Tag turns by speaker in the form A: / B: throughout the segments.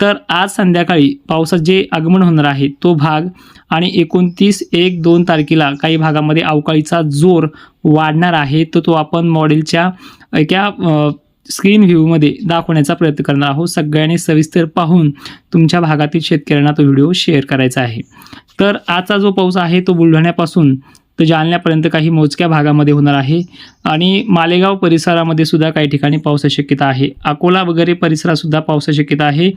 A: तर आज संध्याकाळी पावसात जे आगमन होणार आहे तो भाग आणि एकोणतीस एक दोन तारखेला काही भागामध्ये अवकाळीचा जोर वाढणार आहे तर तो आपण मॉडेलच्या एका स्क्रीन व्ह्यूमध्ये दाखवण्याचा प्रयत्न करणार आहोत. सगळ्यांनी सविस्तर पाहून तुमच्या भागातील शेतकऱ्यांना तो व्हिडिओ शेअर करायचा आहे. तर आजचा जो पाऊस आहे तो बुलढाण्यापासून तर जालन्यापर्यंत काही मोजक्या भागामध्ये होणार आहे. आणि मालेगाव परिसरामध्ये सुद्धा काही ठिकाणी पावसाची शक्यता आहे. अकोला वगैरे परिसरातसुद्धा पावसा पावसाची शक्यता आहे.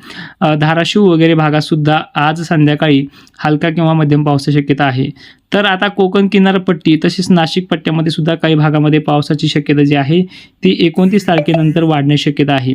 A: धाराशिव वगैरे भागातसुद्धा आज संध्याकाळी हलका किंवा मध्यम पावसाची शक्यता आहे. तर आता कोकण किनारपट्टी तसेच नाशिक पट्ट्यामध्ये सुद्धा काही भागामध्ये पावसाची शक्यता जी आहे ती एकोणतीस तारखेनंतर वाढण्याची शक्यता आहे.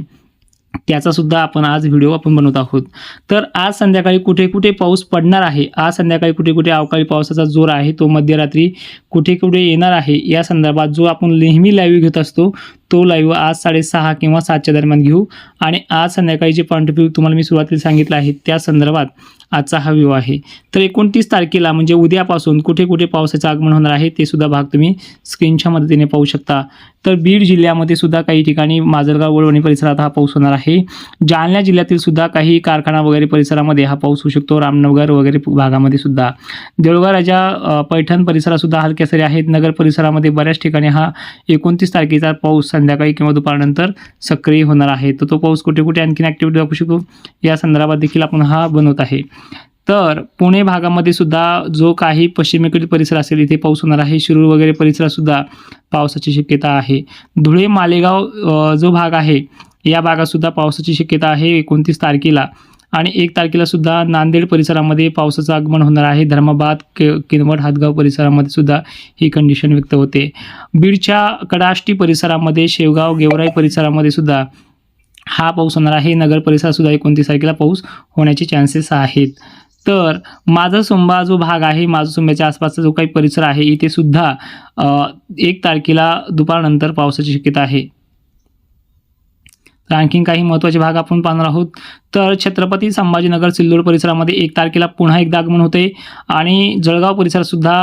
A: त्याचा सुद्धा आपण आज व्हिडिओ आपण बनवत आहोत. तर आज संध्याकाळी कुठे कुठे पाऊस पडणार आहे? आज संध्याकाळी कुठे कुठे अवकाळी पावसाचा जोर आहे? तो मध्यरात्री कुठे कुठे येणार आहे? या संदर्भात जो आपण नेहमी लाईव्ह घेत असतो तो लाईव्ह आज साडेसहा किंवा सातच्या दरम्यान घेऊ. आणि आज संध्याकाळी जे पॉईंट ऑफ व्ह्यू तुम्हाला मी सुरुवातीला सांगितलं आहे त्या संदर्भात आजचा हा व्ह्यू आहे. तर एकोणतीस तारखेला म्हणजे उद्यापासून कुठे कुठे पावसाचं आगमन होणार आहे ते सुद्धा भाग तुम्ही स्क्रीनच्या मदतीने पाहू शकता. तर बीड जिल्ह्यामध्ये सुद्धा काही ठिकाणी माजलगाव वळवणी परिसरात हा पाऊस होणार आहे. जालना जिल्ह्यातील सुद्धा काही कारखाना वगैरे परिसरामध्ये हा पाऊस होऊ शकतो. रामनगर वगैरे भागामध्ये सुद्धा. देऊळगाव राजा पैठण परिसरात सुद्धा हलक्या सरी आहेत. नगर परिसरामध्ये बऱ्याच ठिकाणी हा एकोणतीस तारखेचा पाऊस संध्याकाळी किंवा दुपारनंतर सक्रिय होणार आहे. तर तो पाऊस कुठे कुठे आणखीन ॲक्टिव्हिटी दाखवू शकतो? या संदर्भात देखील आपण हा बनवत आहे. तर पुणे भागामध्ये सुद्धा जो काही पश्चिमेकडील परिसर असेल इथे पाऊस होणार आहे. शिरूर वगैरे परिसरातसुद्धा पावसाची शक्यता आहे. धुळे मालेगाव जो भाग आहे या भागातसुद्धा पावसाची शक्यता आहे. एकोणतीस तारखेला आणि एक तारखेला सुद्धा नांदेड परिसरामध्ये पावसाचं आगमन होणार आहे. धर्माबाद के किनवट हातगाव परिसरामध्ये सुद्धा ही कंडिशन व्यक्त होते. बीडच्या कडाष्टी परिसरामध्ये शेवगाव गेवराई परिसरामध्ये सुद्धा हा पाऊस होणार आहे. नगर परिसरसुद्धा एकोणतीस तारखेला पाऊस होण्याचे चान्सेस आहेत. तर माझा सुंबा जो भाग आहे माझा सुंब्याच्या आसपासचा जो काही परिसर आहे इथे सुद्धा एक तारखेला दुपारनंतर पावसाची शक्यता आहे. तर आणखीन काही महत्त्वाचे भाग आपण पाहणार आहोत. तर छत्रपती संभाजीनगर सिल्लोड परिसरामध्ये एक तारखेला पुन्हा एकदा आगमन होते. आणि जळगाव परिसरसुद्धा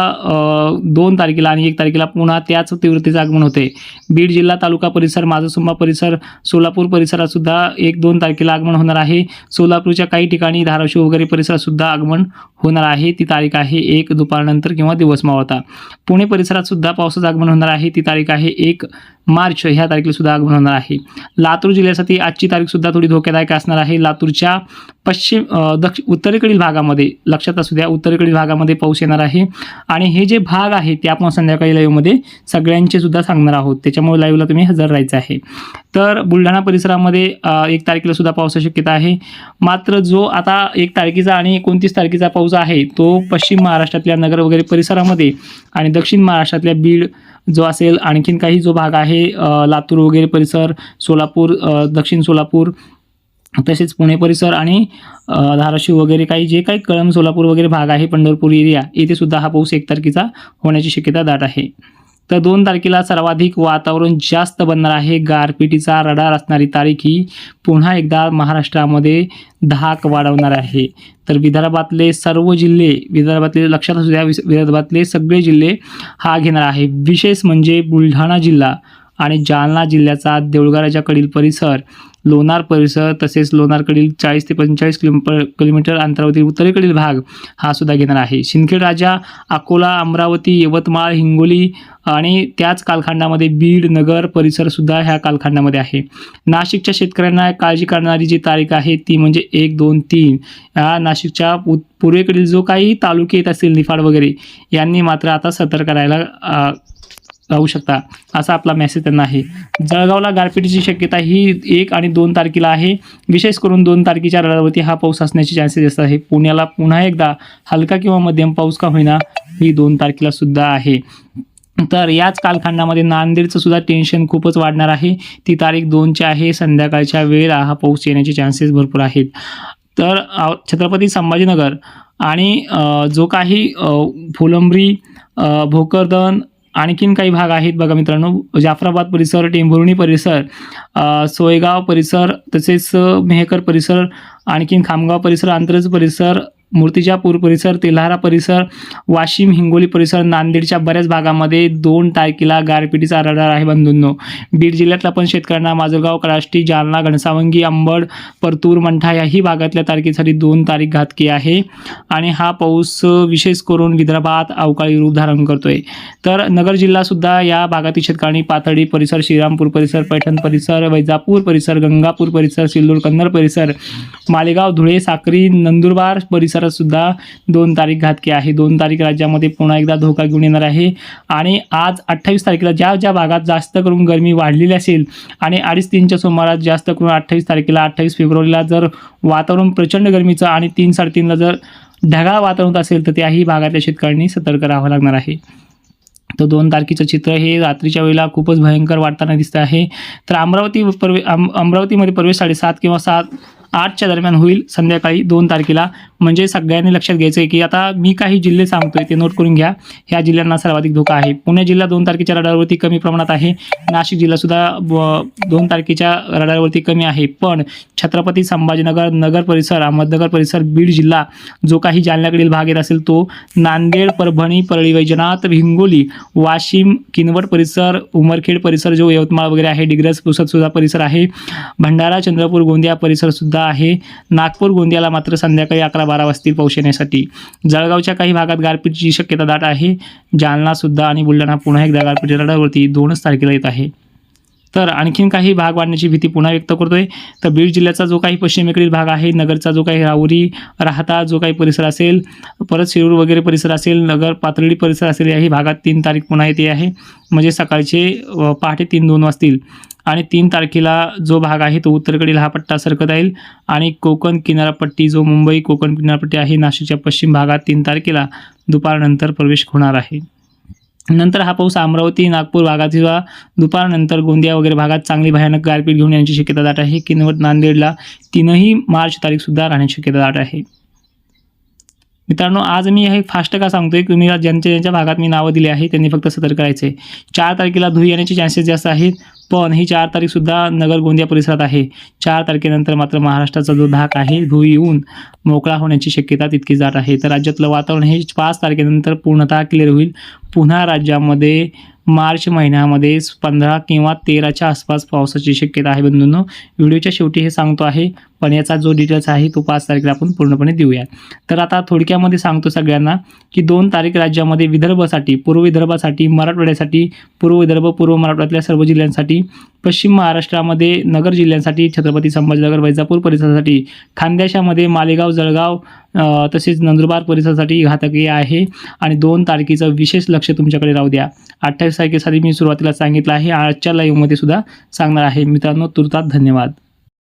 A: दोन तारखेला आणि एक तारखेला पुन्हा त्याच तीव्रतेचं आगमन होते. बीड जिल्हा तालुका परिसर माझसुंबा परिसर सोलापूर परिसरातसुद्धा एक दोन तारखेला आगमन होणार आहे. सोलापूरच्या काही ठिकाणी धाराशिव वगैरे परिसरातसुद्धा आगमन होणार आहे. ती तारीख आहे एक दुपारनंतर किंवा दिवस मावळता. पुणे परिसरात सुद्धा पावसाचं आगमन होणार आहे. ती तारीख आहे एक मार्च. ह्या तारखेला सुद्धा आगमन होणार आहे. लातूर जिल्ह्यासाठी आजची तारीख सुद्धा थोडी धोक्यादायक असणार आहे. लातूरच्या पश्चिम अ, दक्ष उत्तरेकडील भागामध्ये लक्षात असू द्या उत्तरेकडील भागामध्ये पाऊस येणार आहे. आणि हे जे भाग आहे ते आपण संध्याकाळी लाईव्हमध्ये सगळ्यांचे सुद्धा सांगणार आहोत. त्याच्यामुळे लाईव्हला तुम्ही हजर राहायचं आहे. तर बुलढाणा परिसरामध्ये एक तारखेला सुद्धा पावसाची शक्यता आहे. मात्र जो आता एक तारखेचा आणि एकोणतीस तारखेचा पाऊस आहे तो पश्चिम महाराष्ट्रातल्या नगर वगैरे परिसरामध्ये आणि दक्षिण महाराष्ट्रातल्या बीड जो असेल आणखीन काही जो भाग आहे लातूर वगैरे परिसर सोलापूर दक्षिण सोलापूर तसेच पुणे परिसर आणि धाराशिव वगैरे काही जे काही कळम सोलापूर वगैरे भाग आहे पंढरपूर एरिया येथे सुद्धा हा पाऊस एक तारखेचा होण्याची शक्यता दाट आहे. तर दोन तारखेला सर्वाधिक वातावरण जास्त बनणार आहे. गारपिटीचा रडार असणारी तारीख ही पुन्हा एकदा महाराष्ट्रामध्ये धाक वाढवणार आहे. तर विदर्भातले सर्व जिल्हे विदर्भातले लक्षात असू द्या विदर्भातले सगळे जिल्हे हा घेणार आहे. विशेष म्हणजे बुलढाणा जिल्हा आणि जालना जिल्ह्याचा देऊळगाराच्याकडील परिसर लोणार परिसर तसेच लोणारकडील चाळीस ते पंचेचाळीस किलोमीटर किलोमीटर अंतरावरील उत्तरेकडील भाग हा सुद्धा घेणार आहे. सिंदखेड राजा अकोला अमरावती यवतमाळ हिंगोली आणि त्याच कालखंडामध्ये बीड नगर परिसरसुद्धा ह्या कालखंडामध्ये आहे. नाशिकच्या शेतकऱ्यांना काळजी करणारी जी तारीख आहे ती म्हणजे एक दोन तीन. या नाशिकच्या पूर्वेकडील जो काही तालुके येत असतील निफाड वगैरे यांनी मात्र आता सतर्क राहायला राहू शकता असा आपला मेसेज त्यांना आहे. जळगावला गारपिटीची शक्यता ही एक आणि दोन तारखेला आहे. विशेष करून दोन तारखेच्या रडावरती हा पाऊस असण्याची चान्सेस जास्त आहे. पुण्याला पुन्हा एकदा हलका किंवा मध्यम पाऊस का होईना ही दोन तारखेला सुद्धा आहे. तर याच कालखंडामध्ये नांदेडचं सुद्धा टेन्शन खूपच वाढणार आहे. ती तारीख दोनची आहे. संध्याकाळच्या वेळेला हा पाऊस येण्याचे चान्सेस भरपूर आहेत. तर छत्रपती संभाजीनगर आणि जो काही फुलंब्री भोकरदन आणखीन काही भाग आहेत बघा मित्रांनो. जाफराबाद परिसर टेंभुर्णी परिसर सोयगाव परिसर तसेच मेहकर परिसर आणखीन खामगाव परिसर आंतरज परिसर मूर्तिजापूर परिसर तेल्हारा परिसर वाशिम हिंगोली परिसर नांदेडच्या बऱ्याच भागामध्ये दोन तारखेला गारपिटीचा रडार आहे बंधूंनो. बीड जिल्ह्यातला पण शेतकऱ्यांना माजलगाव कळाष्टी जालना घनसावंगी अंबड परतूर मंठा याही भागातल्या तारखेसाठी दोन तारीख घातकी आहे. आणि हा पाऊस विशेष करून विदर्भात अवकाळी रूप धारण करतोय. तर नगर जिल्हासुद्धा या भागातील शेतकऱ्यांनी पाथडी परिसर श्रीरामपूर परिसर पैठण परिसर वैजापूर परिसर गंगापूर परिसर सिल्लोड कन्नड परिसर मालेगाव धुळे साक्री नंदुरबार परिसर परिसरात सुद्धा दोन तारीख घातकी आहे. दोन तारीख राज्यामध्ये पुन्हा एकदा धोका घेऊन येणार आहे. आणि आज अठ्ठावीस तारखेला ज्या ज्या भागात जास्त करून गरमी वाढलेली असेल आणि अडीच तीनच्या सुमारास जास्त करून अठ्ठावीस तारखेला अठ्ठावीस फेब्रुवारीला जर वातावरण प्रचंड गरमीचं आणि तीन साडेतीनला जर ढगाळ वातावरण असेल तर त्याही भागातल्या शेतकऱ्यांनी सतर्क राहावं लागणार आहे. तर दोन तारखेचं चित्र हे रात्रीच्या वेळेला खूपच भयंकर वाटताना दिसतं आहे. तर अमरावती प्रवे अम अमरावतीमध्ये प्रवेश साडेसात किंवा सात आठच्या दरम्यान होईल संध्याकाळी दोन तारखेला. म्हणजे सगळ्यांनी लक्षात घ्यायचं आहे की आता मी काही जिल्हे सांगतोय ते नोट करून घ्या. ह्या जिल्ह्यांना सर्वाधिक धोका आहे. पुणे जिल्हा दोन तारखेच्या रडारवरती कमी प्रमाणात आहे. नाशिक जिल्हासुद्धा दोन तारखेच्या रडारवरती कमी आहे. पण छत्रपती संभाजीनगर नगर परिसर अहमदनगर परिसर बीड जिल्हा जो काही जालन्याकडील भाग येत असेल तो नांदेड परभणी परळी वैजनाथ हिंगोली वाशिम किनवट परिसर उमरखेड परिसर जो यवतमाळ वगैरे आहे डिग्रस पुसदसुद्धा परिसर आहे भंडारा चंद्रपूर गोंदिया परिसरसुद्धा सुद्धा आहे. नागपूर गोंदियाला मात्र संध्याकाळी अकरा बारा वाजतील पाऊस येण्यासाठी. जळगावच्या काही भागात गारपीटची शक्यता दाट आहे. जालनासुद्धा आणि बुलढाणा पुन्हा एकदा गारपीट रडावरती दोनच तारखेला येत आहे. तर आणखीन काही भाग वाढण्याची भीती पुन्हा व्यक्त करतोय. तर बीड जिल्ह्याचा जो काही पश्चिमेकडील भाग आहे नगरचा जो काही राहुरी राहता जो काही परिसर असेल परत शिरूर वगैरे परिसर असेल नगर पातळी परिसर असेल याही भागात तीन तारीख पुन्हा येते आहे. म्हणजे सकाळचे पहाटे तीन दोन वाजतील. आणि तीन तारखेला जो भाग आहे तो उत्तरेकडील हा पट्टा सरकत राहील आणि कोकण किनारपट्टी जो मुंबई कोकण किनारपट्टी आहे नाशिकच्या पश्चिम भागात तीन तारखेला दुपारनंतर प्रवेश होणार आहे. नंतर हा पाऊस अमरावती नागपूर भागात किंवा दुपारनंतर गोंदिया वगैरे भागात चांगली भयानक गारपीट घेऊन येण्याची शक्यता दाट आहे. किनवट नांदेडला तीनही मार्च तारीखसुद्धा राहण्याची शक्यता दाट आहे. मित्रांनो आज मी हे फास्ट का सांगतोय? तुम्ही ज्यांच्या ज्यांच्या भागात मी नावं दिली आहे त्यांनी फक्त सतर्क करायचे चार तारखेला धुई येण्याचे चान्सेस जास्त आहेत. पण ही चार तारीखसुद्धा नगर गोंदिया परिसरात आहे. चार तारखेनंतर मात्र महाराष्ट्राचा जो धाक आहे धुई येऊन मोकळा होण्याची शक्यता तितकी जात आहे. तर राज्यातलं वातावरण हे पाच तारखेनंतर पूर्णतः क्लिअर होईल. पुन्हा राज्यामध्ये मार्च महिन्यामध्ये पंधरा किंवा तेराच्या आसपास पावसाची शक्यता आहे बंधूंनो. व्हिडिओच्या शेवटी हे सांगतो आहे पण याचा जो डिटेल्स आहे तो पाच तारखेला आपण पूर्णपणे देऊया तर आता थोडक्यामध्ये सांगतो सगळ्यांना की दोन तारीख राज्यामध्ये विदर्भासाठी पूर्व विदर्भासाठी मराठवाड्यासाठी पूर्व विदर्भ पूर्व मराठवाड्यातल्या सर्व जिल्ह्यांसाठी पश्चिम महाराष्ट्रामध्ये नगर जिल्ह्यांसाठी छत्रपती संभाजीनगर वैजापूर परिसरासाठी खानदेशामध्ये मालेगाव जळगाव तसेच नंदुरबार परिसरासाठी घातकीय आहे. आणि दोन तारखेचं विशेष लक्ष तुमच्याकडे राहू द्या. अठ्ठावीस तारखेसाठी मी सुरुवातीला सांगितलं आहे. आजच्या लाईव्हमध्ये सुद्धा सांगणार आहे. मित्रांनो तुर्तात धन्यवाद.